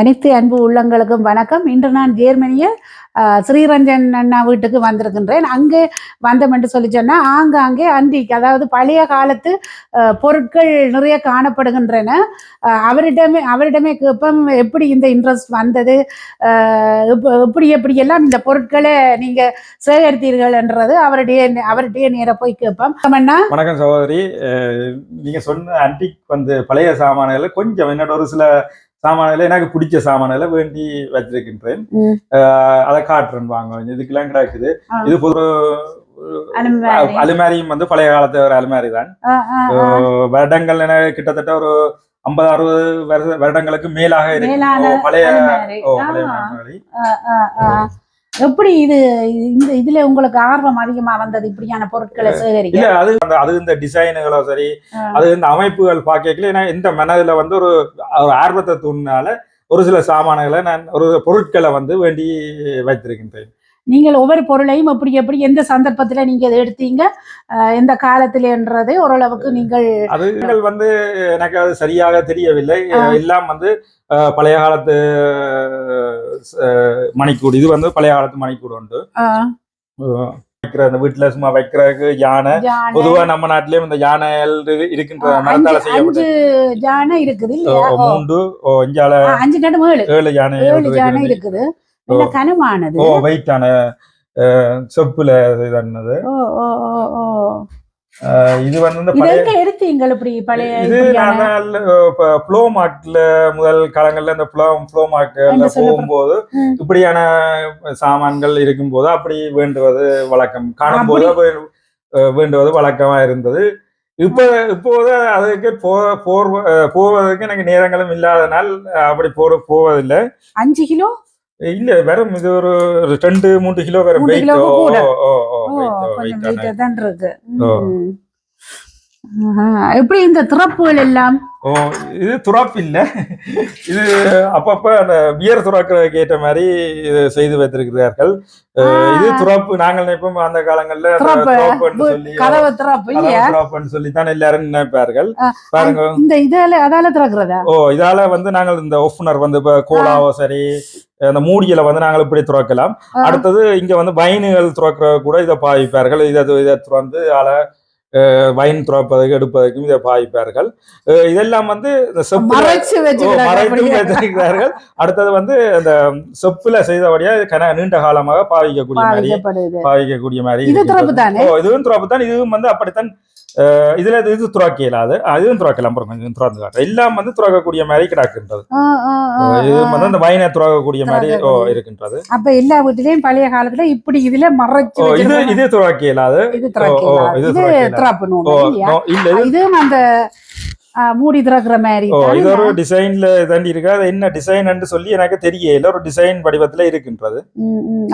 அனைத்து அன்பு உள்ளங்களுக்கும் வணக்கம். இன்று நான் ஜெர்மனிய ஸ்ரீரஞ்சன் அண்ணா வீட்டுக்கு வந்திருக்கின்றேன். அங்கே வந்தோம் என்று சொல்லி சொன்னால் ஆங்காங்கே அன்றிக்கு அதாவது பழைய காலத்து பொருட்கள் நிறைய காணப்படுகின்றன. அவரிடமே அவரிடமே கேட்போம் எப்படி இந்த இன்ட்ரெஸ்ட் வந்தது? எப்படி எப்படி எல்லாம் இந்த பொருட்களை நீங்கள் சேகரித்தீர்கள் என்றது அவருடைய அவருடைய நேர போய் கேட்போம். அண்ணா. வணக்கம் சகோதரி. நீங்கள் நீங்க சொன்ன அன்டிக் வந்து பழைய சாமான்களை கொஞ்சம் என்னோட ஒரு சில சாமான்களை எனக்கு பிடிச்ச சாமான்களை வேண்டி வச்சிருக்கின்றேன். அதை காட்டுறேன் வாங்க. இதுக்கெல்லாம் கிடைக்குது. இது ஒரு அலுமாரி. அலுமாரியும் வந்து பழைய காலத்து ஒரு அலுமாரி தான். வருடங்கள் எனக்கு கிட்டத்தட்ட ஒரு ஐம்பது அறுபது வருட வருடங்களுக்கு மேலாக இருக்கு. பழைய பழைய. எப்படி இது இந்த இதுல உங்களுக்கு ஆர்வம் அதிகமா வந்தது இப்படியான பொருட்களை சேகரிக்க இல்ல அது அந்த அது இந்த டிசைனுகளோ சரி. அது இந்த அமைப்புகள் பார்க்கல ஏன்னா இந்த மனதுல வந்து ஒரு ஒரு ஆர்வத்தை தூண்டினால ஒரு சில சாமான்களை நான் ஒரு பொருட்களை வந்து வேண்டி வைத்திருக்கின்றேன் நீங்கள் ஒவ்வொரு பொருளையும் எப்படி எப்படி எந்த சந்தர்ப்பத்துல நீங்க இதை எடுத்தீங்க? எந்த காலத்திலன்றது ஓரளவுக்கு நீங்கள் அதுகள் வந்து எனக்கு அது சரியாக தெரியவில்லை. எல்லாம் வந்து பழைய காலத்து மணிக்கூடு. இது வந்து பழைய காலத்து மணிக்கூடு உண்டு. வைக்கிற அந்த வீட்டுல சும்மா வைக்கிறதுக்கு யானை. பொதுவா நம்ம நாட்டிலேயும் இந்த இரு- இருக்கின்ற மரத்தால செய்யப்பட்ட ஜானை இருக்குது மூன்று அஞ்சு ஏழு. யானை இருக்குது. நல்ல கனமானது ஓ வெயிட்டான செப்புல இதுன்னது ஓ ஓ ஓ ஓ. அஹ், இது வந்து இந்த இது பழைய எங்க எடுத்தீங்க இப்படி பழைய இது நான் ஃப்ளோ மார்ட்ல முதல் காலங்கள்ல இந்த ஃப்ளோ ஃப்ளோ மார்ட்ல போகும்போது. இப்படியான சாமான்கள் இருக்கும்போது அப்படி வேண்டுவது வழக்கம். காணும்போது வேண்டுவது வழக்கமா இருந்தது. இப்ப இப்போது அதுக்கு போ போவதற்கு எனக்கு நேரங்களும் இல்லாதனால் அப்படி போற போவதில்லை. அஞ்சு கிலோ? இல்ல வெறும் இது ஒரு ரெண்டு மூன்று கிலோ மூன்று வெயிட் ஓ. ஓ. வெயிட்டா தான் இருக்கு. எப்படி இந்த திறப்புகள் எல்லாம்? ஓ இது துறாப்பு இல்ல. இது அப்பப்ப அந்த பியர் துறாக்கிறதுக்கு ஏற்ற மாதிரி இது செய்து வைத்திருக்கிறார்கள். இது துறாப்பு. நாங்கள் நினைப்போம் அந்த காலங்கள்ல துறாப்புன்னு சொல்லி சொல்லித்தான் எல்லாரும் நினைப்பார்கள். பாருங்க. இந்த இதால அதால திறக்கிறதா? ஓ இதால வந்து நாங்கள் இந்த ஓஃப்னர் வந்து இப்ப கோலாவோ சரி அந்த மூடியில வந்து நாங்கள் இப்படி துறக்கலாம். அடுத்தது இங்க வந்து வைனுகள் துறக்கிற கூட இதை பாவிப்பார்கள். இதை இதை துறந்து ஆல வைன் துறப்பதற்கு எடுப்பதற்கும் இதை பாவிப்பார்கள் அஹ் இதெல்லாம் வந்து இந்த மறைச்சு. வைத்திருக்கிறார்கள் அடுத்தது வந்து அந்த செப்புல செய்தபடியா கன நீண்ட காலமாக பாவிக்கக்கூடிய மாதிரி பாவிக்கக்கூடிய மாதிரி இதுவும் துறப்பு தான் இதுவும் வந்து அப்படித்தான் இதுல இது- துறக்க இயலாது அதுவும் துறக்கலாம். கொஞ்சம் துறந்து எல்லாம் வந்து துறக்கக்கூடிய மாதிரி கிடக்கின்றது. இது. வந்து அந்த வைனை துறக்கக்கூடிய மாதிரி. இருக்கின்றது. அப்ப எல்லா வீட்டிலையும் பழைய காலத்துல இப்படி இதுல மறைச்சு இது. இது துறக்க இயலாது இது ஓ நூல் இல்ல இது இதுவும் அந்த மூடி திறக்கிற மாதிரி? இது ஒரு டிசைன்ல தாண்டி இருக்கு? அது என்ன டிசைன் சொல்லி எனக்கு தெரியல. ஒரு டிசைன் வடிவத்துல இருக்கின்றது.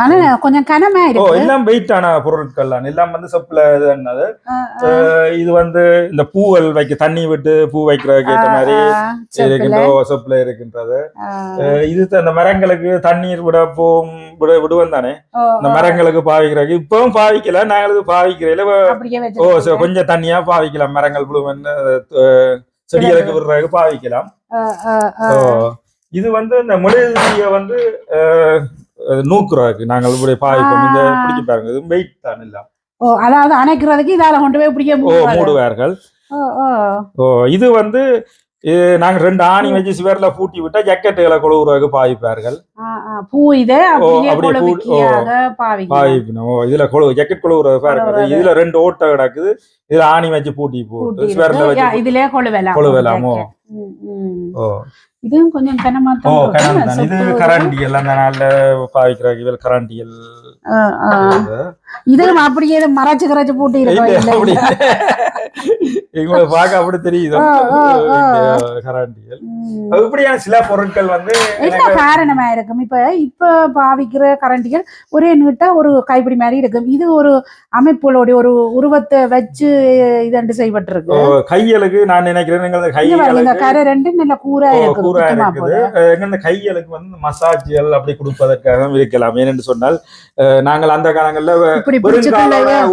ஆனா கொஞ்சம் கனமா இருக்கு எல்லாம் வெயிட்டான பொருட்கள் தான். எல்லாம் வந்து செப்புல இது என்னது இது வந்து இந்த பூவல் வைக்க தண்ணி விட்டு பூ வைக்கிறதுக்கு ஏற்ற மாதிரி. இருக்கின்ற செப்புல இருக்கின்றது. இது இந்த மரங்களுக்கு தண்ணீர் விட போம் விட விடுவோம் தானே. இந்த மரங்களுக்கு பாவிக்கிறதுக்கு. இப்பவும் பாவிக்கல நாங்கள் இது பாவிக்கிறதுல அப்படியே ஓ கொஞ்சம் தண்ணியா பாவிக்கலாம். மரங்கள் புழுவன் செடிகளுக்கு விடுறதுக்கு பாவிக்கலாம். இது வந்து இந்த மெழுகுதிரிய வந்து நூக்குறதுக்கு நாங்கள் இப்படி பாவிப்போம். இந்த. பிடிக்க பாருங்க. இது வெயிட் தான் எல்லாம். ஓ அதாவது அணைக்கிறதுக்கு இதால கொண்டு போய் மூடுவாங்க. மூடுவார்கள். ஓ இது வந்து நாங்க ரெண்டு ஆணி வச்சு சிவர்ல பூட்டி விட்டா ஜக்கெட்டுகளை கொழுவுறதுக்கு பாவிப்பார்கள். பூ இதை பாவிக்கணும். இதுல கொழு ஜக்கெட் கொழுவுறது பாருங்க. இதுல ரெண்டு ஓட்டை கிடக்குது இதுல ஆணி வச்சு பூட்டி பூட்டி. சிவர்ல வச்சு இதுலயே கொழுவலாம் கொழுவலாமோ. ஓ இதுவும் கொஞ்சம் கனமா ஓ தான் இது. கரண்டியல் அந்த நாள்ல பாவிக்கிறாங்க இவள் கரண்டியல். இதுவும் அப்படியே மறைச்சு கரைச்சு பூட்டி இருக்கோம். எங்களை பார்க்க அப்படி தெரியுது. இப்படியான சில பொருட்கள் வந்து என்ன காரணமா இருக்கும் இப்ப இப்ப பாவிக்கிற கரண்டிகள் ஒரே நீட்டா ஒரு கைப்பிடி மாதிரி இருக்கும். இது ஒரு அமைப்புகளோட ஒரு உருவத்தை வச்சு இதண்டு செய்யப்பட்டிருக்கு. கையலுக்கு நான் நினைக்கிறேன் எங்களது கையலுக்கு கரை ரெண்டு நல்ல கூரா ஓ, இருக்குது. கூரா இருக்குது. போல. அஹ் எங்க இந்த கையலுக்கு வந்து மசாஜ்கள் அப்படி கொடுப்பதற்காக இருக்கலாம். ஏனென்று சொன்னால் நாங்கள் அந்த காலங்கள்ல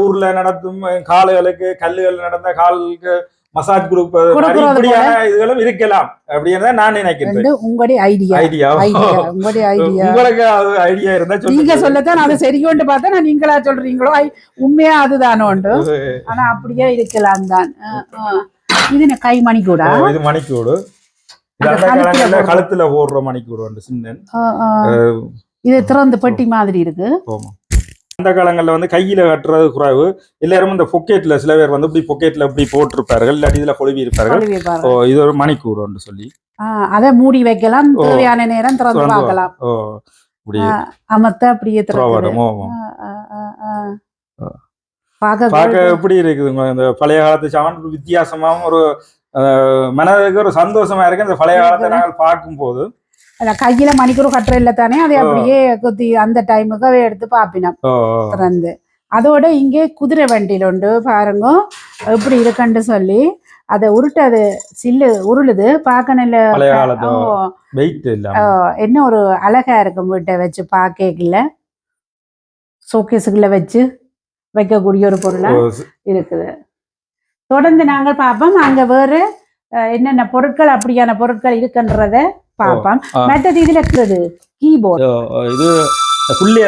ஊர்ல நடத்தும் காலுகளுக்கு கல்லுகள் நடந்த காலுக்கு மசாஜ் கொடுப்பது இப்படியான இதுகளும் இருக்கலாம். அப்படின்னு நான் நினைக்கிறேன் உங்களுடைய ஐடியா ஐடியா உங்களுடைய ஐடியா உங்களுக்கு அது ஐடியா இருந்தா நீங்க சொல்லத்தான் அது சரியோண்டு பார்த்தா நான் நீங்களா சொல்றீங்களோ? உண்மையா அதுதானோண்டு ஆனா அப்படியே இருக்கலாம் தான். இது இது மணிக்கூடு? இது அந்த கழுத்துல போடுற மணிக்கூடு அஹ். இது திறந்து பெட்டி மாதிரி இருக்கு. அந்த காலங்கள்ல வந்து கையில கட்டுறது குறைவு எல்லாரும் இந்த பொக்கெட்ல சில பேர் வந்து இப்படி பொக்கெட்ல இப்படி போட்டிருப்பார்கள் இல்லாட்டி இதுல கொழுவி இருப்பார்கள். ஓ இது ஒரு மணிக்கூடு உண்டு சொல்லி அதை மூடி வைக்கலாம். தேவையான நேரம் திறந்து பார்க்கலாம் ஓ அமர்த்த அப்படியே. அஹ். பார்க்க எப்படி இருக்குதுங்க இந்த பழைய காலத்து சாமான் ஒரு வித்தியாசமாவும் ஒரு மனதுக்கு ஒரு சந்தோஷமா இருக்கு இந்த பழைய காலத்தை. நாங்கள் பார்க்கும்போது அந்த கையில மணிக்கூறு கட்டுற இல்ல தானே அதை. அப்படியே குத்தி அந்த டைமுக்கு எடுத்து பாப்பினோம். திறந்து. அதோட இங்கே குதிரை வண்டியில் உண்டு பாருங்க. எப்படி இருக்குன்னு சொல்லி அதை உருட்டு அது சில்லு உருளுது. பார்க்க நல்ல என்ன ஒரு அழகா இருக்கும் வீட்டை வச்சு பார்க்கல ஷோகேஸுக்குள்ள வச்சு வைக்கக்கூடிய ஒரு பொருளா இருக்குது. தொடர்ந்து நாங்கள் பார்ப்போம். அங்க வேறு என்னென்ன பொருட்கள் அப்படியான பொருட்கள் இருக்குன்றத பார்ப்போம் ஆ. மற்றது இதுல இருக்கிறது கீபோர்டு இது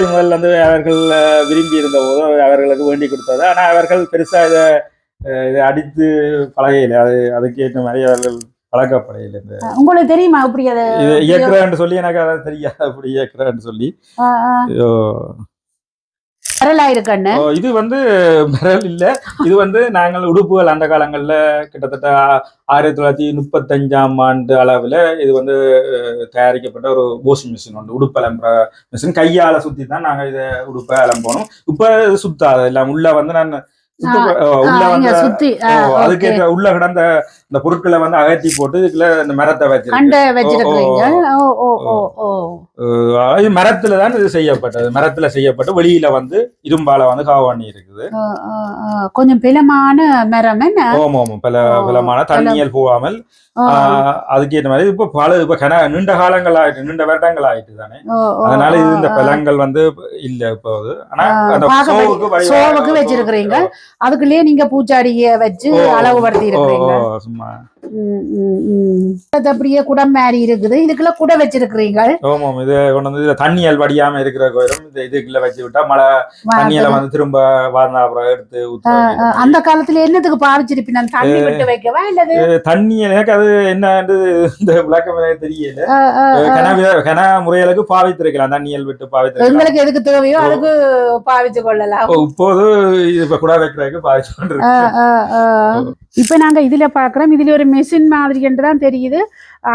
முதல் வந்து அவர்கள் விரும்பி இருந்த போது அவர்களுக்கு வேண்டி கொடுத்தது. ஆனா அவர்கள் பெருசா இதை இதை அடித்து பழகையில அது அதுக்கேற்ற மாதிரி அவர்கள் பழக்கப்படையில இந்த உங்களுக்கு தெரியுமா இப்படி அதை இயக்குறேன்னு சொல்லி எனக்கு அதை தெரியாது. அப்படி இயக்குறேன்னு சொல்லி. ஆ, இது வந்து விரல் இல்ல. இது வந்து நாங்கள் உடுப்புகள் அந்த காலங்கள்ல கிட்டத்தட்ட ஆயிரத்தி தொள்ளாயிரத்தி முப்பத்தஞ்சாம் ஆண்டு அளவுல இது வந்து தயாரிக்கப்பட்ட ஒரு வாஷிங் மிஷின் உண்டு. உடுப்பு அலம்புற மிஷின் கையால சுத்தி தான் நாங்க இதை உடுப்பை அலம்போனோம் இப்ப இது சுத்தாது. எல்லாம் உள்ள வந்து நான் உள்ள. அதுக்கேற்ற கிடந்த இந்த பொருட்களை வந்து அகற்றி போட்டு இதுக்குள்ள இந்த மரத்தை இது மரத்துல தான் இது செய்யப்பட்டது. மரத்துல செய்யப்பட்டு வெளியில வந்து இரும்பால வந்து காவாணி இருக்குது. கொஞ்சம் பிலமான மரம் ஓம் ஓம் பல பலமான தண்ணியல் போகாமல் அதுக்கேற்ற மாதிரி இப்ப பல இப்ப கன நீண்ட காலங்கள் ஆயிட்டு நீண்ட வருடங்கள் ஆயிட்டு தானே. அதனால இது இந்த. பழங்கள் வந்து இல்ல இப்போ. ஆனா அந்த சோவுக்கு வச்சிருக்கிறீங்க. அதுக்குள்ளேயே நீங்க பூச்சாடிய வச்சு ஓ, அளவுபடுத்தி ஓ, அது அப்படியே குடம் மாதிரி இருக்குது. இதுக்குள்ள குடை வச்சிருக்கிறீங்க ஓம் இது கொண்டு வந்து இதுல தண்ணியல் வடியாம இருக்கிற கோயிலும் இந்த இதுக்குள்ள வச்சு விட்டா மழை தண்ணியில வந்து திரும்ப வாழ்ந்தா அப்புறம் எடுத்து. அந்த காலத்துல என்னத்துக்கு பாவிச்சிருப்பீங்க? தண்ணி விட்டு வைக்கவா இல்லது? தண்ணி எனக்கு அது என்னன்னு இந்த விளக்கம் தெரியல. கன கன முறைகளுக்கு பாவித்திருக்கலாம். தண்ணியல் விட்டு பாவித்திருக்கலாம். எங்களுக்கு எதுக்கு தேவையோ அதுக்கு பாவிச்சு கொள்ளலாம். இப்போ இப்போது இது கூட வைக்கிறதுக்கு பாவிச்சு. இப்ப நாங்க இதுல பாக்குறோம். இதுல ஒரு மெஷின் மாதிரி தான் தெரியுது.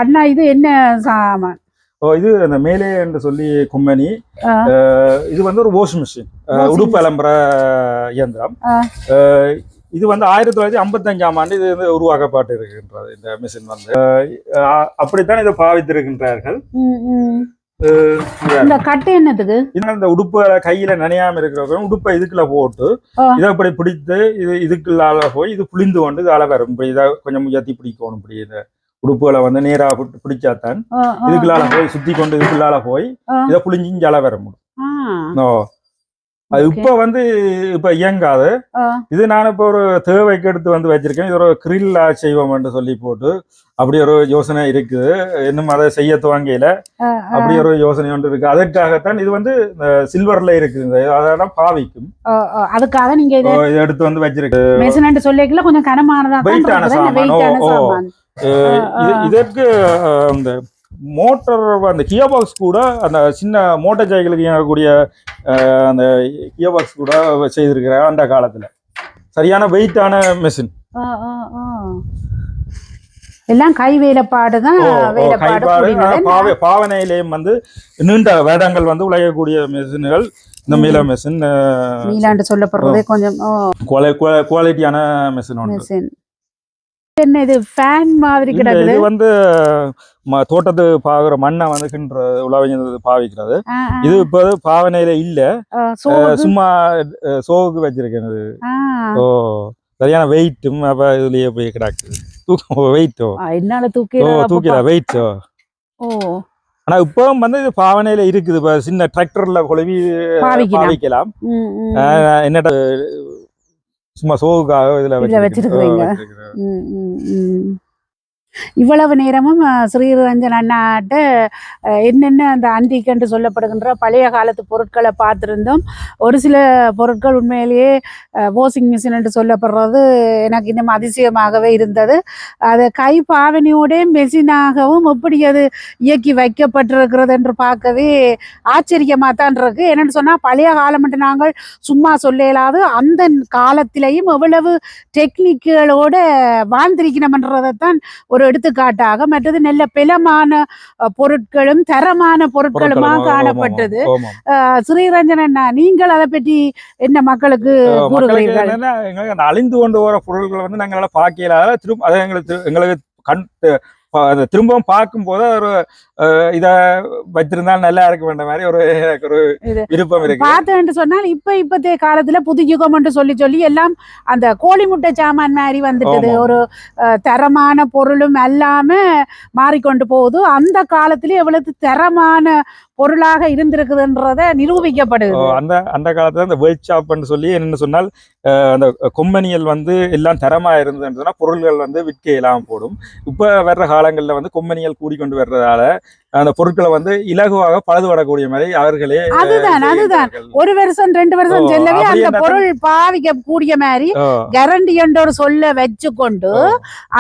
அண்ணா இது என்ன சாமான்? ஓ இது அந்த மேலே என்று சொல்லி கும்பனி. இது வந்து ஒரு வாஷிங் மிஷின் உடுப்பு அலம்புற இயந்திரம். இது வந்து ஆயிரத்தி தொள்ளாயிரத்தி ஐம்பத்தஞ்சாம் ஆண்டு இது வந்து உருவாக்கப்பட்டு இருக்கின்றது இந்த மிஷின் வந்து. அப்படித்தான் இதை பாவித்திருக்கின்றார்கள். இந்த கட்டு என்னத்துக்கு இன்னும் இந்த உடுப்பை கையில நனையாம இருக்கிறவங்க உடுப்பை இதுக்குள்ள போட்டு. இதை இப்படி பிடித்து இது இதுக்குள்ளால போய் இது புளிந்து கொண்டு இதால வரும். இப்படி இதை கொஞ்சம் உயர்த்தி பிடிக்கணும். இப்படி இந்த உடுப்புகளை வந்து நேரா பிடி- பிடிச்சாத்தான். இதுக்குள்ளால போய் சுத்தி கொண்டு இதுக்குள்ளால போய். இதை புளிஞ்சின் ஜல வர முடியும். அது. இப்ப வந்து இப்ப இயங்காது. இது நான் இப்ப ஒரு தேவைக்கு எடுத்து வந்து வச்சிருக்கேன் இது ஒரு கிரில்லா செய்வோம் என்று சொல்லி போட்டு அப்படி ஒரு யோசனை இருக்குது இன்னும் அதை செய்ய துவங்கையில. அப்படி ஒரு யோசனை ஒன்று இருக்கு அதற்காகத்தான் இது வந்து சில்வர்ல இருக்குது இந்த அதெல்லாம் பாவிக்கும். அதுக்காக நீங்க இது எடுத்து வந்து வச்சிருக்கு சொல்லிக்கல கொஞ்சம் கனமானதா. வெயிட்டான. சாமான். இதற்கு அந்த மோட்டார் அந்த கியர் பாக்ஸ் கூட அந்த சின்ன மோட்டார் சைக்கிளுக்கு இயங்கக்கூடிய அந்த கியர் பாக்ஸ் கூட செய்திருக்கிறாங்க அந்த காலத்துல சரியான வெயிட்டான மிஷின். எல்லாம் கை வேலைப்பாடு தான் வேலைப்பாடு பாவனையிலேயும் வந்து நீண்ட வேடங்கள் வந்து உழையக்கூடிய மிஷின்கள் இந்த ம். மீள மிஷின் மீளாண்டு சொல்லப்படுறதே கொஞ்சம் குவாலிட்டியான மிஷின் machine. என்ன இது ஃபேன் மாதிரி கிடக்குது? இது வந்து தோட்டத்து பாக்குற மண்ணை வந்து கிண்டுற உழவஞ்சது பாவிக்கிறது. இது இப்போ பாவனையில இல்ல. சும்மா சோவுக்கு ஆ. ஓ சரியான வெயிட்டும் அப்ப இதுலயே போய் கிடக்குது தூக்கம் வெயிட்டோ என்னால தூக்கி ஓ தூக்கில வெயிட்டோ ஓ. ஆனா இப்பவும் வந்து இது பாவனையில இருக்குது. இப்ப சின்ன டிராக்டர்ல குழவி பாவிக்கலாம். என்னட்ட சும்மா சோவுக்காக இதுல. வச்சிருக்கிறீங்க. இவ்வளவு நேரமும் ஸ்ரீரஞ்சன் அண்ணாட்ட என்னென்ன அந்த அன்டிக் என்று சொல்லப்படுகின்ற பழைய காலத்து பொருட்களை பார்த்திருந்தோம். ஒரு சில பொருட்கள் உண்மையிலேயே வாஷிங் மிஷின் என்று சொல்லப்படுறது எனக்கு இன்னும் அதிசயமாகவே இருந்தது. அது கை பாவனையோட மெஷினாகவும் எப்படி அது இயக்கி வைக்கப்பட்டிருக்கிறது என்று பார்க்கவே ஆச்சரியமாக தான் இருக்கு. என்னென்னு சொன்னால் பழைய காலம் என்று நாங்கள் சும்மா சொல்லலாது அந்த காலத்திலையும் எவ்வளவு டெக்னிக்குகளோட வாழ்ந்திருக்கணும்ன்றதைத்தான் ஒரு எடுத்துக்காட்டாக மற்றது நல்ல பிலமான பொருட்களும் தரமான பொருட்களுமா காணப்பட்டது. ஸ்ரீரஞ்சன் அண்ணா நீங்கள் அதை பற்றி என்ன மக்களுக்கு கூறுகிறீர்கள்? அழிந்து கொண்டு வர பொருட்களை வந்து நாங்களால பார்க்கல திரும்ப அதை எங்களுக்கு எங்களுக்கு கண் அதை திரும்பவும் பார்க்கும்போது ஒரு இத வச்சிருந்தால் நல்லா இருக்க வேண்ட மாதிரி ஒரு எனக்கு ஒரு விருப்பம் இருக்கு. பார்த்தேன்னு சொன்னால் இப்ப இப்பத்தைய காலத்துல புது யுகம் என்று சொல்லி சொல்லி எல்லாம் அந்த கோழி முட்டை சாமான் மாதிரி வந்துட்டது. ஒரு தரமான பொருளும் அல்லாம மாறிக்கொண்டு போகுது. அந்த காலத்திலே எவ்வளவு தரமான பொருளாக இருந்திருக்குதுன்றத நிரூபிக்கப்படுது. அந்த அந்த காலத்துல அந்த வேர்ல்ட் ஷாப்னு சொல்லி என்னன்னு சொன்னால் அந்த கொம்பனியல் வந்து எல்லாம் தரமா இருந்ததுன்னு சொன்னா பொருள்கள் வந்து விற்க இல்லாமல் போடும். இப்ப வர்ற காலங்கள்ல வந்து கொம்பனியல் கூடிக்கொண்டு வர்றதால அந்த பொருட்களை வந்து இலகுவாக பழுதுபடக்கூடிய மாதிரி அவர்களே அதுதான், அதுதான். ஒரு வருஷம் ரெண்டு வருஷம் செல்லவே அந்த? பொருள் பாவிக்க கூடிய மாதிரி கேரண்டி என்ற ஒரு சொல்ல வச்சு கொண்டு.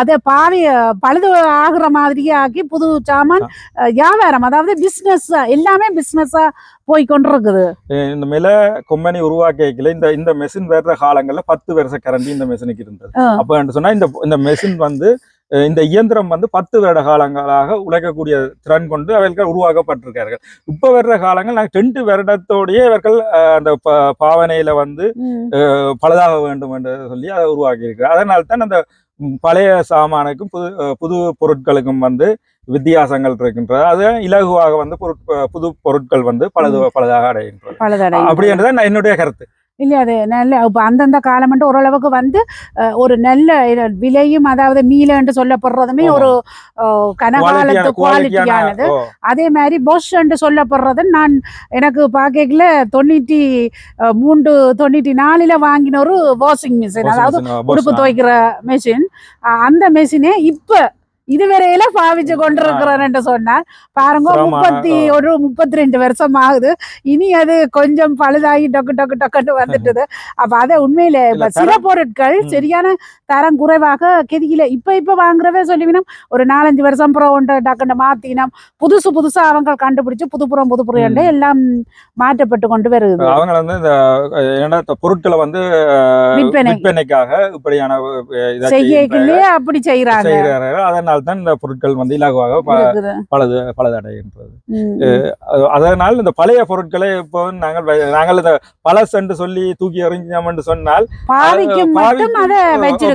அதை பாவி பழுது ஆகுற மாதிரியே ஆக்கி புது சாமான் வியாபாரம் அதாவது பிசினஸ் எல்லாமே பிசினஸா போய் கொண்டிருக்குது இந்த மேல கொம்பனி உருவாக்கிக்கல இந்த இந்த மெஷின் வர்ற காலங்கள்ல பத்து வருஷ கரண்டி இந்த மெஷினுக்கு இருந்தது. அப்ப சொன்னா இந்த இந்த மெஷின் வந்து இந்த இயந்திரம் வந்து பத்து வருட காலங்களாக உழைக்கக்கூடிய திறன் கொண்டு அவர்கள் உருவாக்கப்பட்டிருக்கார்கள் இப்ப வர்ற காலங்கள் நாங்கள் ரெண்டு வருடத்தோடயே இவர்கள் அந்த பாவனையில வந்து பழுதாக வேண்டும் என்று சொல்லி அதை உருவாக்கி இருக்கிறார் அதனால தான் அந்த பழைய சாமானுக்கும் புது புது பொருட்களுக்கும் வந்து வித்தியாசங்கள் இருக்கின்றது அது இலகுவாக வந்து பொருட் புது பொருட்கள் வந்து பழுது பழுதாக அடைகின்றது அப்படி என்றுதான் நான் என்னுடைய கருத்து. இல்ல அது நல்ல இப்ப அந்தந்த காலம் மட்டும் ஓரளவுக்கு வந்து ஒரு நல்ல விலையும் அதாவது மீலன்னு சொல்லப்படுறதுமே. ஒரு கனகாலத்து குவாலிட்டியானது அதே மாதிரி பொஷ் என்று சொல்லப்படுறது நான் எனக்கு பார்க்கல தொண்ணூற்றி மூன்று தொண்ணூற்றி நாலுல வாங்கின ஒரு வாஷிங் மிஷின் அதாவது உடுப்பு. துவைக்கிற மெஷின் அந்த மெஷினே இப்ப இதுவரையில பாவிச்சு கொண்டிருக்கிறேன் என்று சொன்னார் பாருங்க முப்பத்தி. ஒரு முப்பத்தி ரெண்டு வருஷம் ஆகுது இனி அது கொஞ்சம் பழுதாகி டொக்கு டொக்கு டொக்குன்னு வந்துட்டுது. அப்ப அதை உண்மையில இப்ப சில. பொருட்கள். சரியான தரம் குறைவாக கெதியில இப்ப இப்ப வாங்குறவே சொல்லிவினோம் ஒரு நாலஞ்சு வருஷம் அப்புறம் ஒன்று டக்குன்னு மாத்தினோம். புதுசு புதுசா அவங்க கண்டுபிடிச்சு புதுப்புறம் புதுப்புறம் எல்லாம் மாற்றப்பட்டு கொண்டு வருது. அவங்க வந்து இந்த பொருட்களை வந்து. விற்பனைக்காக இப்படியான அப்படி செய்யறாங்க அதனால் தான் இந்த பொருட்கள் வந்து இலகுவாக ப- இருக்குது. பழுது பழுதடைகின்றது. ம், அஹ், அதனால் இந்த பழைய பொருட்களை இப்போ நாங்கள் நாங்கள் இந்த பழசு என்று சொல்லி தூக்கி எறிஞ்சோம் என்று சொன்னால்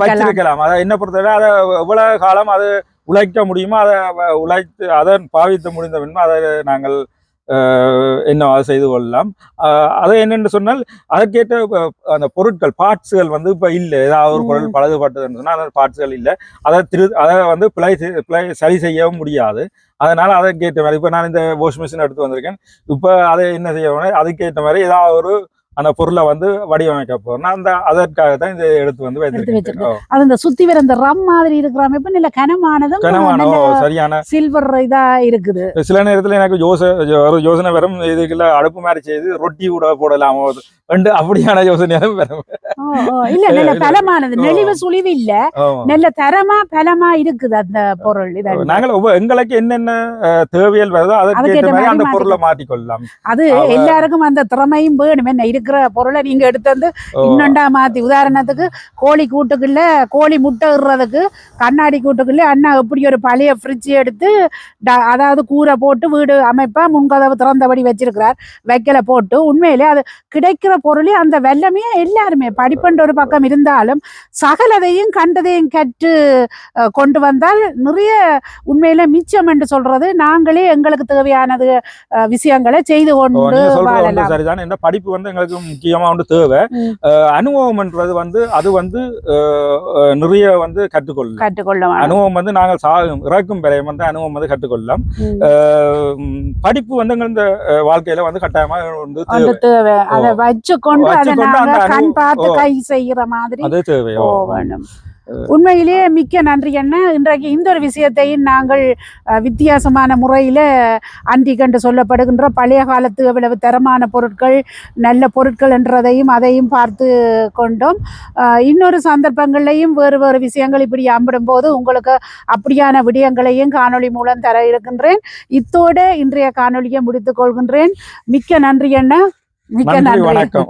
வச்சிருக்கலாம். அதை என்ன பொறுத்தவரை அதை எவ்வளவு காலம் அது உழைக்க முடியுமோ அதை உழைத்து அதை பாவித்து முடிந்த பின்பு அதை நாங்கள் என்ன செய்து கொள்ளலாம். அது என்னென்று சொன்னால் அதற்கேற்ற அந்த பொருட்கள் பார்ட்ஸுகள் வந்து இப்போ இல்லை. ஏதாவது ஒரு பொருள். பழுதுபட்டதுன்னு சொன்னால் அந்த பார்ட்ஸுகள் இல்லை. அதை திரு அதை வந்து பிழை பிழை சரி செய்யவும் முடியாது. அதனால அதற்கேற்ற மாதிரி இப்போ நான் இந்த வாஷ் மிஷின் எடுத்து வந்திருக்கேன். இப்போ அதை என்ன செய்ய அதுக்கேற்ற மாதிரி ஏதாவது ஒரு அந்த பொருளை வந்து வடிவமைக்க போறேன் அந்த அதற்காக தான் இதை எடுத்து வந்து ஓ, அது இந்த சுத்தி வர இந்த ரம் மாதிரி இருக்கிற அமைப்பு நல்ல கனமானதும் கனமான சரியான சில்வர் இதா இருக்குது. சில நேரத்துல எனக்கு யோசனை ஒரு யோசனை வரும். இதுக்குள்ள அடுப்பு மாதிரி செய்து ரொட்டி கூட போடலாமோ? ரெண்டு அப்படியான யோசனையாலும் வரும். இல்ல நல்ல இல்ல. பலமானது. நெளிவு சுழிவு இல்ல. நல்ல தரமா பலமா இருக்குது அந்த பொருள். நாங்கள் எங்களுக்கு என்னென்ன தேவைகள் வருதோ மாதிரி அந்த பொருளை. மாற்றிக்கொள்ளலாம் அது எல்லாருக்கும் அந்த திறமையும் வேணும். என்ன இருக்கிற பொருளை நீங்க எடுத்து வந்து இன்னொண்டா மாத்தி. உதாரணத்துக்கு கோழி கூட்டுக்குள்ள கோழி முட்டை இடுறதுக்கு கண்ணாடி கூட்டுக்குள்ள அண்ணா எப்படி ஒரு பழைய ஃப்ரிட்ஜ் எடுத்து அதாவது கூரை போட்டு வீடு அமைப்பா முன்கதவு திறந்தபடி வச்சிருக்கிறார். வைக்கல போட்டு. உண்மையிலே அது கிடைக்கிற பொருளே அந்த வெள்ளமே எல்லாருமே. படிப்புன்ற ஒரு பக்கம் இருந்தாலும் சகலதையும் கண்டதையும் கற்று கொண்டு வந்தால் நிறைய உண்மையில மிச்சம் என்று சொல்றது நாங்களே எங்களுக்கு தேவையானது விஷயங்களை செய்து கொண்டு வாழலாம். படிப்பு வந்து எங்களுக்கு முக்கியமா வந்து தேவை. அனுபவம்ன்றது வந்து அது வந்து நிறைய வந்து கற்றுக்கொள்ளலாம். கற்றுக்கொள்ள வேணும். அனுபவம் வந்து நாங்கள் சாகும் இறக்கும் வரை வந்து அனுபவம் வந்து கற்றுக்கொள்ளலாம். படிப்பு வந்து இந்த வாழ்க்கையில வந்து கட்டாயமா வந்து தேவை. அதை வச்சு வச்சுக்கொண்டு அதை கண் பார்த்து. கை செய்யற மாதிரி அது தேவையோ? உண்மையிலேயே மிக்க நன்றி என்ன இன்றைக்கு இந்த ஒரு விஷயத்தையும் நாங்கள் வித்தியாசமான முறையில் அன்றிக் கண்டு சொல்லப்படுகின்ற பழைய காலத்து எவ்வளவு தரமான பொருட்கள் நல்ல பொருட்கள் என்றதையும் அதையும் பார்த்து கொண்டோம். இன்னொரு சந்தர்ப்பங்கள்லையும் வேறு வேறு விஷயங்கள் இப்படி அம்பிடும் போது உங்களுக்கு அப்படியான விடயங்களையும் காணொளி மூலம் தர இருக்கின்றேன். இத்தோடு இன்றைய காணொளியை முடித்துக் கொள்கின்றேன். மிக்க நன்றி என்ன மிக்க நன்றி. வணக்கம்.